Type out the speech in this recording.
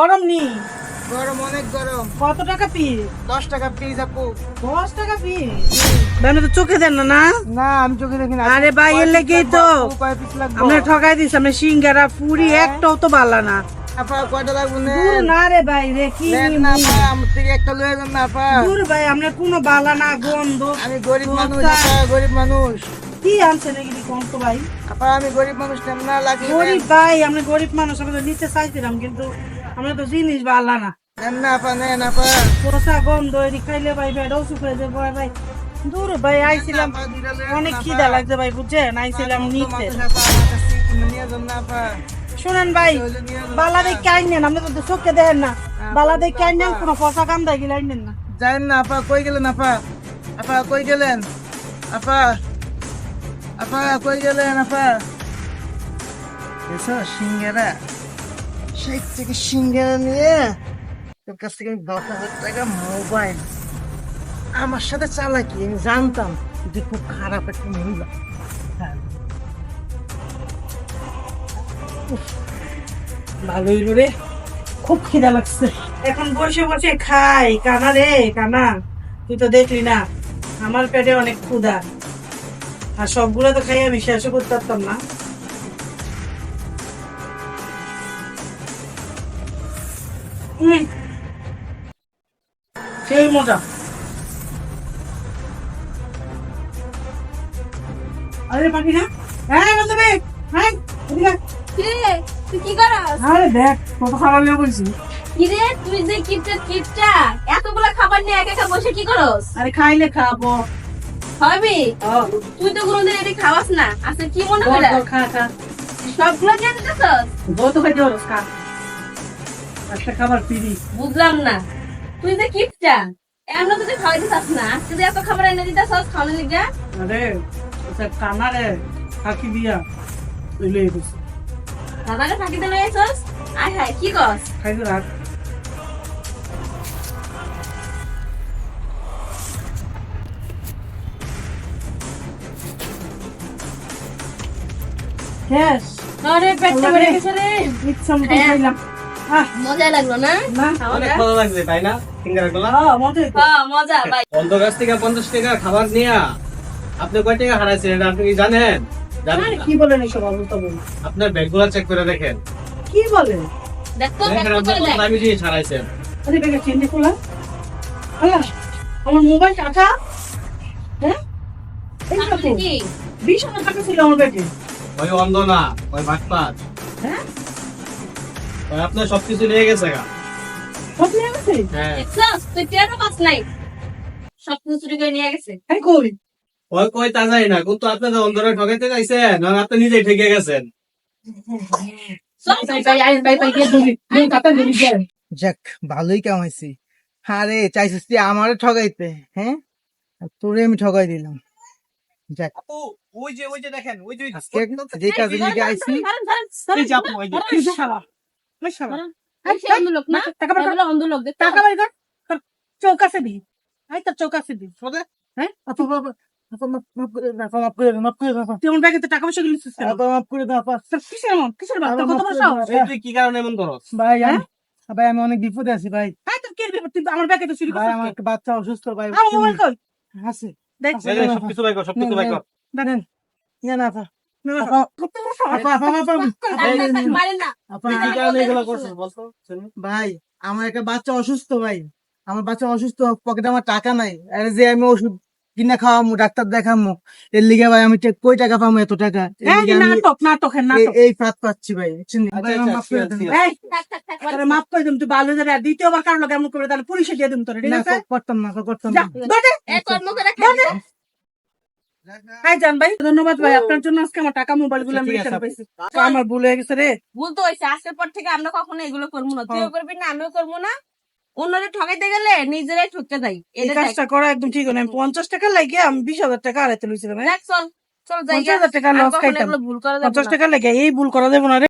গরম নি গরম অনেক গরম। কত টাকা পিস দশ টাকা পিস আপু। দশ টাকা পিস আপনি তো চোখে দেন না না? না আমি চোখে দেখি না। আরে ভাই, এর লেগেই তো। আমরা ঠকাই দিছি আমরা সিঙ্গারা পুরি একটাও তো ভালো না। আপা কয়টা লাগবে না দূর না রে ভাই রে কি না আপা আমার থেকে একটা লয়ে যান না আপা। দূর ভাই আমরা কোনো বালা না গন্ধ আমি গরিব মানুষ আপা গরিব মানুষ। কি আনছে নাকি কোন তো ভাই? আপা আমি গরিব মানুষ না লাগবে গরিব ভাই আমরা গরিব মানুষ আমরা তো নিতে চাইছিলাম কিন্তু আমরা তো জিনিস ভালো না। না আপা নেন আপা পোষা গন্ধ এদিক খাইলে ভাই বেডও শুকিয়ে যাবে ভাই দূর ভাই আইছিলাম। অনেক খিদা লাগছে ভাই বুঝছেন? আইছিলাম নিতে না। শুনেন ভাই বালা। দেখে আইনেন আপনি তো চোখে দেখেন না। বালা দেখে আইনেন কোনো পোষা কান্দা গেলে আইনেন না। না আপা কই গেলেন আপা? আপা কই গেলেন? আপা আপা কই গেলেন আপা? এসো সিঙ্গারা। থেকে নিয়ে তোর কাছ থেকে আমি দশ হাজার টাকা মোবাইল। আমার সাথে চালাকি আমি জানতাম তুই খুব খারাপ একটা মহিলা। হ্যাঁ। ভালোই রে। খুব খিদা লাগছে। এখন বসে বসে খাই। কানা রে, কানা, তুই তো দেখলি না, আমার পেটে অনেক ক্ষুধা। আর সবগুলো তো খাই আমি শেষও করতে পারতাম না। সেই মজা। আরে পাখি না। হ্যাঁ বান্ধবী হ্যাঁ কিরে তুই কি করস? আরে দেখ কত খাবার নিয়ে বলছি। কিরে তুই যে কিপটা কিপটা এতগুলো খাবার নিয়ে একা একা বসে কি করস? আরে খাইলে খাব। হবে তুই তো কোনোদিন এটি খাওয়াস না। আচ্ছা কি মনে খা খা। সবগুলো নিয়ে দিতেছস যত খাইতে খা। একটা খাবার ফিরি। বুঝলাম না। তুই যে কিপটা এমন তো তুই খাওয়াইতে চাস না। আজকে যে এত খাবার এনে দিতেছস খাওয়ানোর লিগা। আরে ওটা কানা রে ফাঁকি দিয়া তুইলে এসেছি দাদাকে ফাঁকিতে লয়ে এসস আয় হায় কি কস? খাইতে রাখ। Yes, আরে পেটটা বেড়ে গেছে রে। ইচ্ছা মতো হ্যাঁ। আহ, মজা লাগল না? না, অনেক ভালো লাগছে তাই না। হ্যাঁ মজা ভাই। অন্ধ কাছ পঞ্চাশ টাকা খাবার নিয়ে আপনি কয় টাকা হারাইছেন এটা আপনি কি জানেন? জানেন কি বলেন এইসব অবস্থা বলেন। আপনার ব্যাগগুলো চেক করে দেখেন। কি বলেন? দেখ দামি জিনিস হারাইছেন। আরে আমার মোবাইল টাকা হ্যাঁ? বিশ হাজার টাকা ছিল আমার ব্যাগে। ওই অন্ধ না ওই বাটপাত হ্যাঁ? আপনার সবকিছু নিয়ে গেছে গা সব নিয়ে গেছে হ্যাঁ দেখছস তুই টেরও পাস নাই সব চুরি করে নিয়ে গেছে হ্যাঁ কই ওই কই তা যায় না কিন্তু আপনি তো অন্ধরে ঠকাইতে না আপনি নিজেই ঠকে গেছেন যাক ভালোই কামাইছি আরে চাইছিস তুই আমারে ঠগাইতে হ্যাঁ তোরে আমি ঠগাই দিলাম যাক ওই যে ওই যে দেখেন ওই যে আইছি সে কর। কর কর। চৌক আছে দি আই তোর চৌক আছে দি। হ্যাঁ? করে করে করে করে করে কি কারণে এমন করস? ভাই হ্যাঁ? আমি ভাই আমি অনেক বিপদে আছি ভাই। হ্যাঁ কি বিপদ আমার ব্যাগে তো চুরি ভাই আমার বাচ্চা অসুস্থ ভাই। আছে। সবকিছু কর সবকিছু কর। ইয়া না না, কারণে। ভাই আমার একটা বাচ্চা অসুস্থ ভাই আমার বাচ্চা অসুস্থ পকেটে আমার টাকা নাই আরে যে আমি ওষুধ কিনা খাওয়ামু ডাক্তার দেখামু এর লিগে ভাই আমি ঠিক কই টাকা পাবো এত টাকা লিগে নাটক নাটকের এই- নাটক এই ফাঁদ পাচ্ছি ভাই? আচ্ছা, আচ্ছা, মাফ করে দিম তুই ভালো করে আর দ্বিতীয়বার কারও লোক এমন করে তাহলে পুলিশে দিয়ে দিম তোরে ঠিক আছে করতাম না করতাম না দৌড়ে এ কর্ম করে খাবি হাই জান ভাই ধন্যবাদ ভাই আপনার জন্য আজকে আমার টাকা মোবাইলগুলো আমি রিটার্ন পাইছি। আমার ভুল হয়ে গেছে রে। ভুল তো হয়েছে আজকের পর থেকে আমরা কখনো এগুলো করব না। তুইও করবি না আমিও করব না। অন্যরে ঠকাইতে গেলে নিজেরাই ঠকতে যাই। এই কাজটা করা একদম ঠিক না আমি পঞ্চাশ টাকা লাগে আমি বিশ হাজার টাকা আড়াইতে লইছিলাম হ্যাঁ? চল চল যাই পঞ্চাশ হাজার টাকা লস খাইতাম। ভুল করা পঞ্চাশ টাকা লাগে এই ভুল করা যাবে না রে।